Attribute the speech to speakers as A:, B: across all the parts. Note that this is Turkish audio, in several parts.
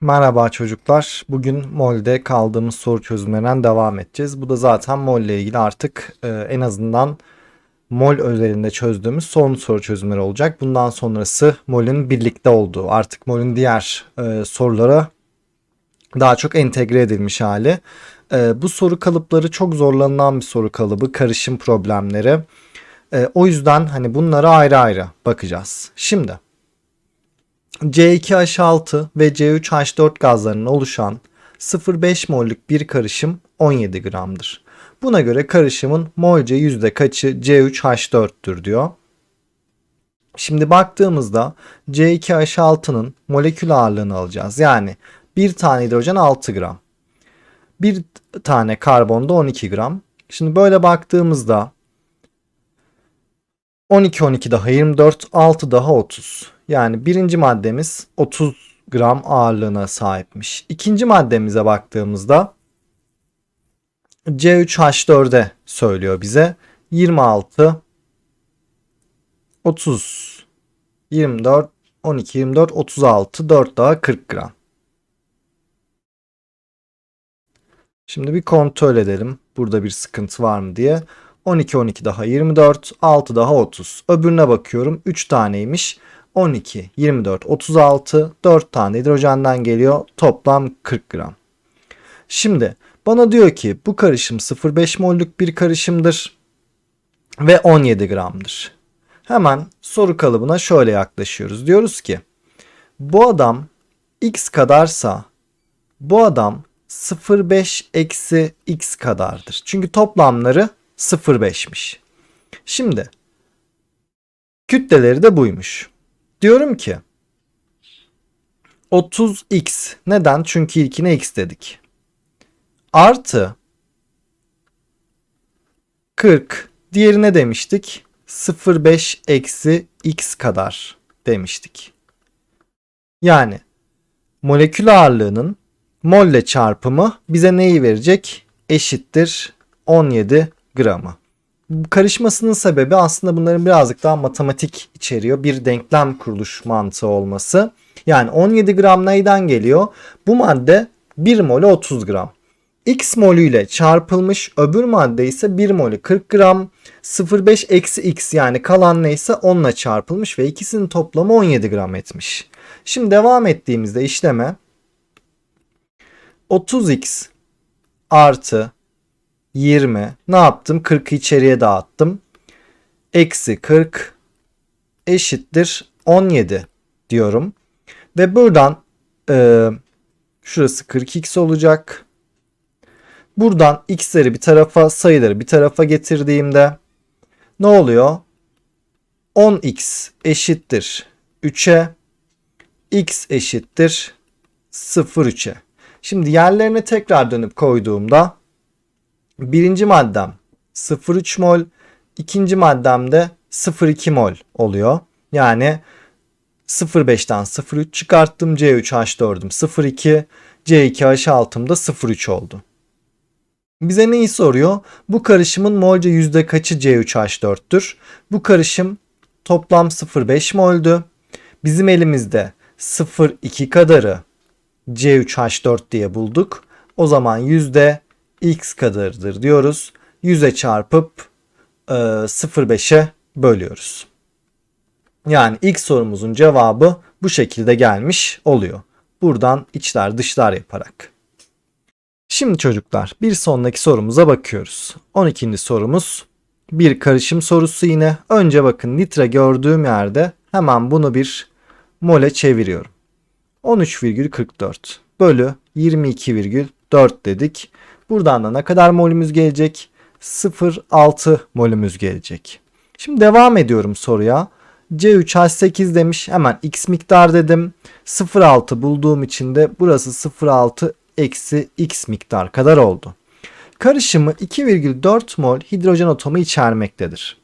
A: Merhaba çocuklar. Bugün MOL'de kaldığımız soru çözümlerinden devam edeceğiz. Bu da zaten MOL ile ilgili artık e, en azından MOL özelinde çözdüğümüz son soru çözümleri olacak. Bundan sonrası MOL'ün birlikte olduğu, artık MOL'ün diğer e, sorulara daha çok entegre edilmiş hali. E, bu soru kalıpları çok zorlanılan bir soru kalıbı, karışım problemleri. E, o yüzden hani bunlara ayrı ayrı bakacağız. Şimdi C2H6 ve C3H4 gazlarının oluşan 0,5 mollük bir karışım 17 gramdır. Buna göre karışımın molce yüzde kaçı C3H4'tür diyor. Şimdi baktığımızda C2H6'nın molekül ağırlığını alacağız. Yani bir tane hidrojen 6 gram. Bir tane karbonda 12 gram. Şimdi böyle baktığımızda 12 12 daha 24, 6 daha 30. Yani birinci maddemiz 30 gram ağırlığına sahipmiş. İkinci maddemize baktığımızda C3H4'e söylüyor bize. 26 30 24 12 24 36 4 daha 40 gram. Şimdi bir kontrol edelim. Burada bir sıkıntı var mı diye. 12 12 daha 24, 6 daha 30. Öbürüne bakıyorum 3 taneymiş. 12, 24, 36, 4 tane hidrojenden geliyor. Toplam 40 gram. Şimdi bana diyor ki bu karışım 0,5 mollük bir karışımdır ve 17 gramdır. Hemen soru kalıbına şöyle yaklaşıyoruz. Diyoruz ki bu adam x kadarsa bu adam 0,5 eksi x kadardır. Çünkü toplamları 0,5'miş. Şimdi kütleleri de buymuş. Diyorum ki 30x neden? Çünkü ilkine x dedik. Artı 40 diğerine demiştik 0,5 eksi x kadar demiştik. Yani molekül ağırlığının molle çarpımı bize neyi verecek? Eşittir 17 gramı. Karışmasının sebebi aslında bunların birazcık daha matematik içeriyor. Bir denklem kuruluş mantığı olması. Yani 17 gram neyden geliyor? Bu madde 1 molü 30 gram. X molüyle çarpılmış öbür madde ise 1 molü 40 gram 0,5 eksi x yani kalan neyse onunla çarpılmış ve ikisinin toplamı 17 gram etmiş. Şimdi devam ettiğimizde işleme 30x artı 20 ne yaptım 40'ı içeriye dağıttım. Eksi 40 eşittir 17 diyorum. Ve buradan e, şurası 40x olacak. Buradan x'leri bir tarafa sayıları bir tarafa getirdiğimde ne oluyor? 10x eşittir 3'e x eşittir 0,3'e. Şimdi yerlerine tekrar dönüp koyduğumda birinci maddem 0,3 mol, ikinci maddem de 0,2 mol oluyor. Yani 0,5'ten 0,3 çıkarttım. C3H4'üm 0,2, C2H6'ım da 0,3 oldu. Bize neyi soruyor? Bu karışımın molca yüzde kaçı C3H4'tür? Bu karışım toplam 0,5 moldü. Bizim elimizde 0,2 kadarı C3H4 diye bulduk. O zaman yüzde x kadardır diyoruz. 100'e çarpıp e, 0,5'e bölüyoruz. Yani ilk sorumuzun cevabı bu şekilde gelmiş oluyor. Buradan içler dışlar yaparak. Şimdi çocuklar bir sonraki sorumuza bakıyoruz. 12. sorumuz bir karışım sorusu yine. Önce bakın litre gördüğüm yerde hemen bunu bir mole çeviriyorum. 13,44 bölü 22,4 dedik. Buradan da ne kadar molümüz gelecek? 0,6 molümüz gelecek. Şimdi devam ediyorum soruya. C3H8 demiş. Hemen x miktar dedim. 0,6 bulduğum için de burası 0,6 eksi x miktar kadar oldu. Karışımı 2,4 mol hidrojen atomu içermektedir.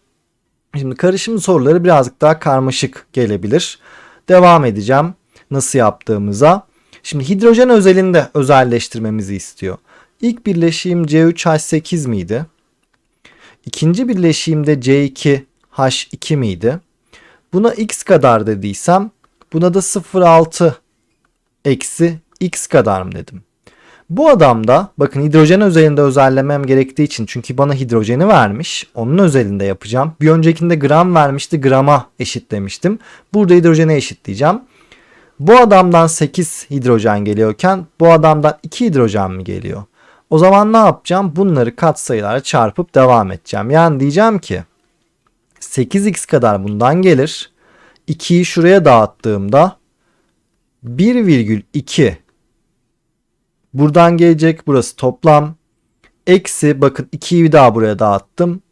A: Şimdi karışım soruları birazcık daha karmaşık gelebilir. Devam edeceğim nasıl yaptığımıza. Şimdi hidrojen özelinde özelleştirmemizi istiyor. İlk birleşiğim C3H8 miydi? İkinci birleşiğimde C2H2 miydi? Buna x kadar dediysem buna da 0,6 eksi x kadar mı dedim. Bu adamda bakın hidrojen özelinde özellemem gerektiği için çünkü bana hidrojeni vermiş. Onun özelinde yapacağım. Bir öncekinde gram vermişti grama eşitlemiştim. Burada hidrojene eşitleyeceğim. Bu adamdan 8 hidrojen geliyorken bu adamdan 2 hidrojen mi geliyor? O zaman ne yapacağım? Bunları katsayılarla çarpıp devam edeceğim. Yani diyeceğim ki 8x kadar bundan gelir. 2'yi şuraya dağıttığımda 1,2 buradan gelecek. Burası toplam. Eksi bakın 2'yi bir daha buraya dağıttım.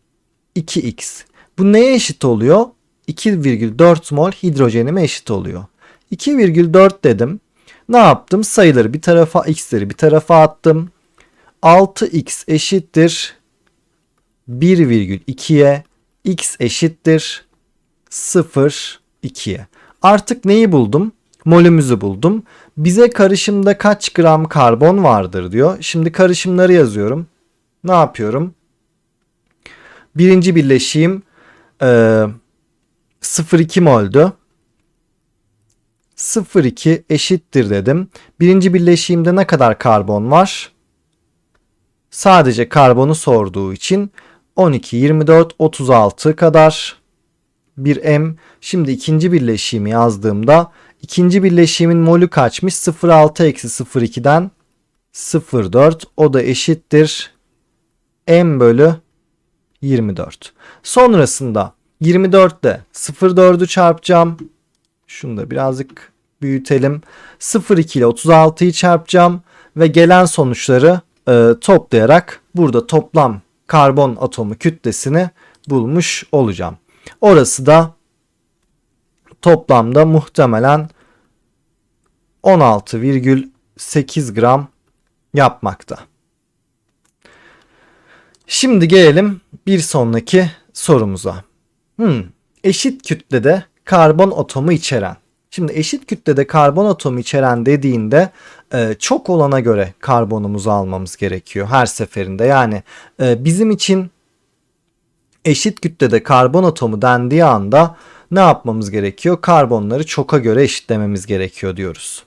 A: 2x. Bu neye eşit oluyor? 2,4 mol hidrojenime eşit oluyor. 2,4 dedim. Ne yaptım? Sayıları bir tarafa, x'leri bir tarafa attım. 6x eşittir 1,2'ye x eşittir 0,2'ye. Artık neyi buldum? Molümüzü buldum. Bize karışımda kaç gram karbon vardır diyor. Şimdi karışımları yazıyorum. Ne yapıyorum? Birinci birleşiğim e, 0,2 moldü. 0,2 eşittir dedim. Birinci birleşiğimde ne kadar karbon var? Sadece karbonu sorduğu için 12, 24, 36 kadar bir M. Şimdi ikinci birleşimi yazdığımda ikinci birleşimin molü kaçmış? 0,6 eksi 0,2'den 0,4 o da eşittir M bölü 24. Sonrasında 24 ile 0,4'ü çarpacağım. Şunu da birazcık büyütelim. 0,2 ile 36'yı çarpacağım ve gelen sonuçları e, toplayarak burada toplam karbon atomu kütlesini bulmuş olacağım. Orası da toplamda muhtemelen 16,8 gram yapmakta. Şimdi gelelim bir sonraki sorumuza. Hmm, eşit kütlede karbon atomu içeren. Şimdi eşit kütlede karbon atomu içeren dediğinde e, çok olana göre karbonumuzu almamız gerekiyor her seferinde. Yani e, bizim için eşit kütlede karbon atomu dendiği anda ne yapmamız gerekiyor? Karbonları çoka göre eşitlememiz gerekiyor diyoruz.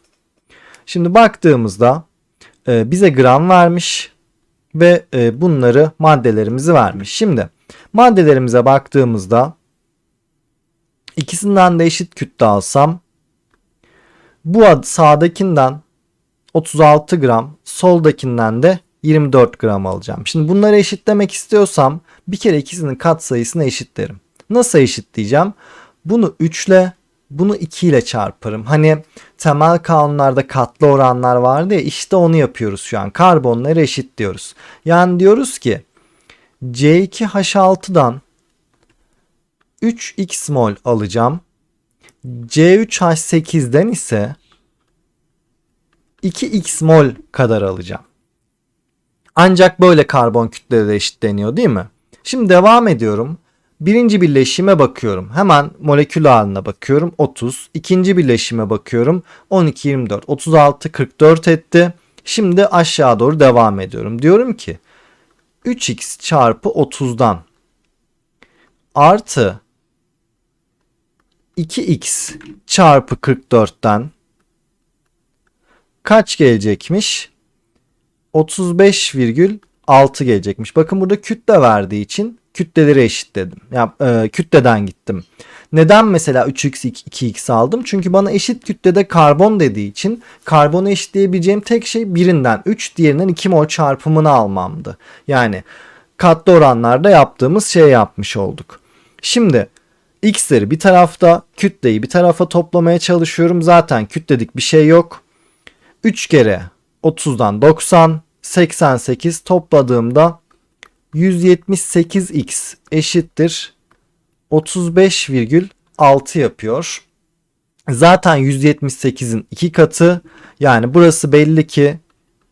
A: Şimdi baktığımızda e, bize gram vermiş ve bunları maddelerimizi vermiş. Şimdi maddelerimize baktığımızda ikisinden de eşit kütle alsam bu ad sağdakinden 36 gram, soldakinden de 24 gram alacağım. Şimdi bunları eşitlemek istiyorsam bir kere ikisinin katsayısını eşitlerim. Nasıl eşitleyeceğim? Bunu 3 ile bunu 2 ile çarparım. Hani temel kanunlarda katlı oranlar vardı ya işte onu yapıyoruz şu an. Karbonları eşitliyoruz. Yani diyoruz ki C2H6'dan 3x mol alacağım. C3H8'den ise 2x mol kadar alacağım. Ancak böyle karbon kütleleri eşitleniyor değil mi? Şimdi devam ediyorum. Birinci birleşime bakıyorum. Hemen molekül ağırlığına bakıyorum. 30. İkinci birleşime bakıyorum. 12, 24, 36, 44 etti. Şimdi aşağı doğru devam ediyorum. Diyorum ki 3x çarpı 30'dan artı 2x çarpı 44'ten kaç gelecekmiş? 35,6 gelecekmiş. Bakın burada kütle verdiği için kütleleri eşitledim. Ya yani, e, kütleden gittim. Neden mesela 3x 2x aldım? Çünkü bana eşit kütlede karbon dediği için karbonu eşitleyebileceğim tek şey birinden 3 diğerinden 2 mol çarpımını almamdı. Yani katlı oranlarda yaptığımız şey yapmış olduk. Şimdi x'leri bir tarafta kütleyi bir tarafa toplamaya çalışıyorum. Zaten kütledik bir şey yok. 3 kere 30'dan 90 88 topladığımda 178x eşittir 35,6 yapıyor. Zaten 178'in 2 katı yani burası belli ki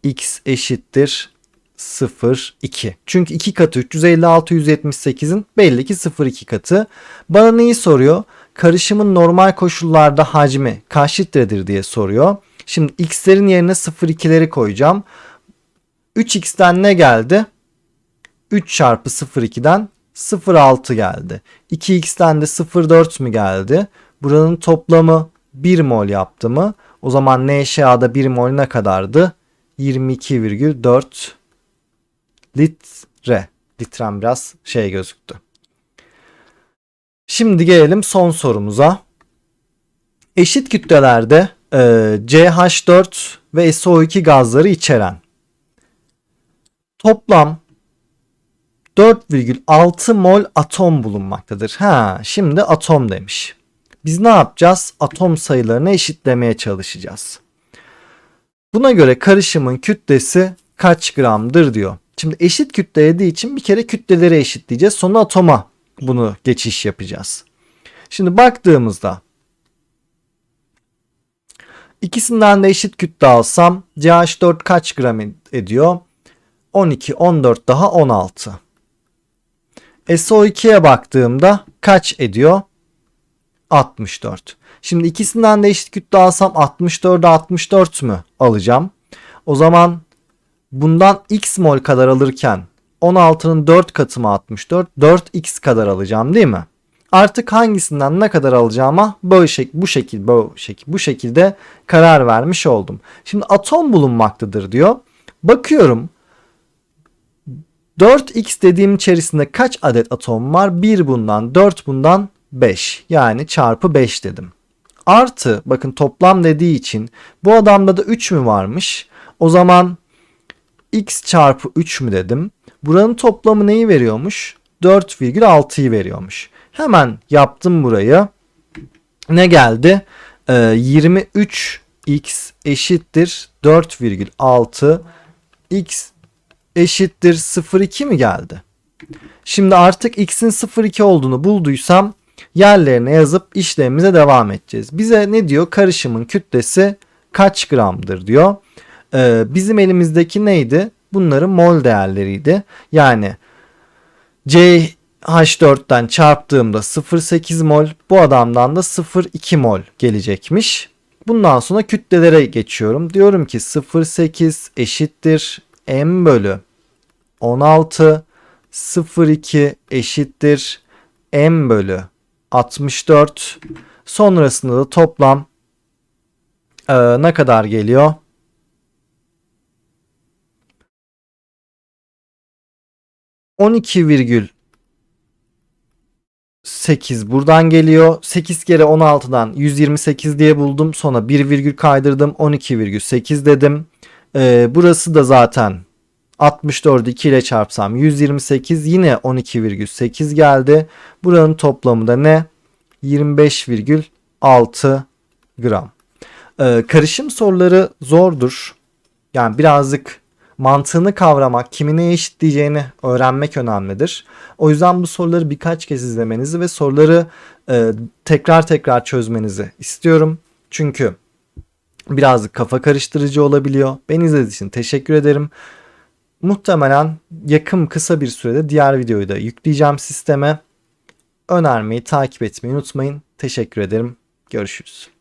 A: x eşittir 0,2. Çünkü 2 katı 356 178'in belli ki 0,2 katı. Bana neyi soruyor? Karışımın normal koşullarda hacmi kaç litredir diye soruyor. Şimdi x'lerin yerine 0,2'leri koyacağım. 3x'ten ne geldi? 3 çarpı 0,2'den 0,6 geldi. 2x'ten de 0,4 mü geldi? Buranın toplamı 1 mol yaptı mı? O zaman NaCl'da 1 mol ne kadardı? 22,4 litre. Litrem biraz şey gözüktü. Şimdi gelelim son sorumuza. Eşit kütlelerde e, CH4 ve SO2 gazları içeren toplam 4,6 mol atom bulunmaktadır. Ha, şimdi atom demiş. Biz ne yapacağız? Atom sayılarını eşitlemeye çalışacağız. Buna göre karışımın kütlesi kaç gramdır diyor. Şimdi eşit kütle dediği için bir kere kütleleri eşitleyeceğiz. Sonra atoma bunu geçiş yapacağız. Şimdi baktığımızda ikisinden de eşit kütle alsam CH4 kaç gram ediyor? 12, 14 daha 16. SO2'ye baktığımda kaç ediyor? 64. Şimdi ikisinden de eşit kütle alsam 64'e 64 mü alacağım? O zaman bundan x mol kadar alırken 16'nın 4 katı mı 64? 4x kadar alacağım değil mi? Artık hangisinden ne kadar alacağıma böyle şek bu şekil bu şekil bu şekilde karar vermiş oldum. Şimdi atom bulunmaktadır diyor. Bakıyorum 4x dediğim içerisinde kaç adet atom var? 1 bundan, 4 bundan, 5. Yani çarpı 5 dedim. Artı bakın toplam dediği için bu adamda da 3 mü varmış? O zaman x çarpı 3 mü dedim. Buranın toplamı neyi veriyormuş? 4,6'yı veriyormuş. Hemen yaptım burayı. Ne geldi? Ee, 23x eşittir 4,6 x eşittir 0,2 mi geldi? Şimdi artık x'in 0,2 olduğunu bulduysam yerlerine yazıp işlemimize devam edeceğiz. Bize ne diyor? Karışımın kütlesi kaç gramdır diyor. Ee, bizim elimizdeki neydi? Bunların mol değerleriydi. Yani CH4'ten çarptığımda 0,8 mol bu adamdan da 0,2 mol gelecekmiş. Bundan sonra kütlelere geçiyorum. Diyorum ki 0,8 eşittir m bölü 16 0,2 eşittir m bölü 64. Sonrasında da toplam e, ne kadar geliyor? On iki virgül 8 buradan geliyor. 8 kere 16'dan 128 diye buldum. Sonra 1 virgül kaydırdım. 12,8 dedim. Ee, burası da zaten 64'ü 2 ile çarpsam 128 yine 12,8 geldi. Buranın toplamı da ne? 25,6 gram. Ee, karışım soruları zordur. Yani birazcık mantığını kavramak, kimine eşitleyeceğini öğrenmek önemlidir. O yüzden bu soruları birkaç kez izlemenizi ve soruları e, tekrar tekrar çözmenizi istiyorum. Çünkü birazcık kafa karıştırıcı olabiliyor. Beni izlediğiniz için teşekkür ederim. Muhtemelen yakın kısa bir sürede diğer videoyu da yükleyeceğim sisteme. Önermeyi, takip etmeyi unutmayın. Teşekkür ederim. Görüşürüz.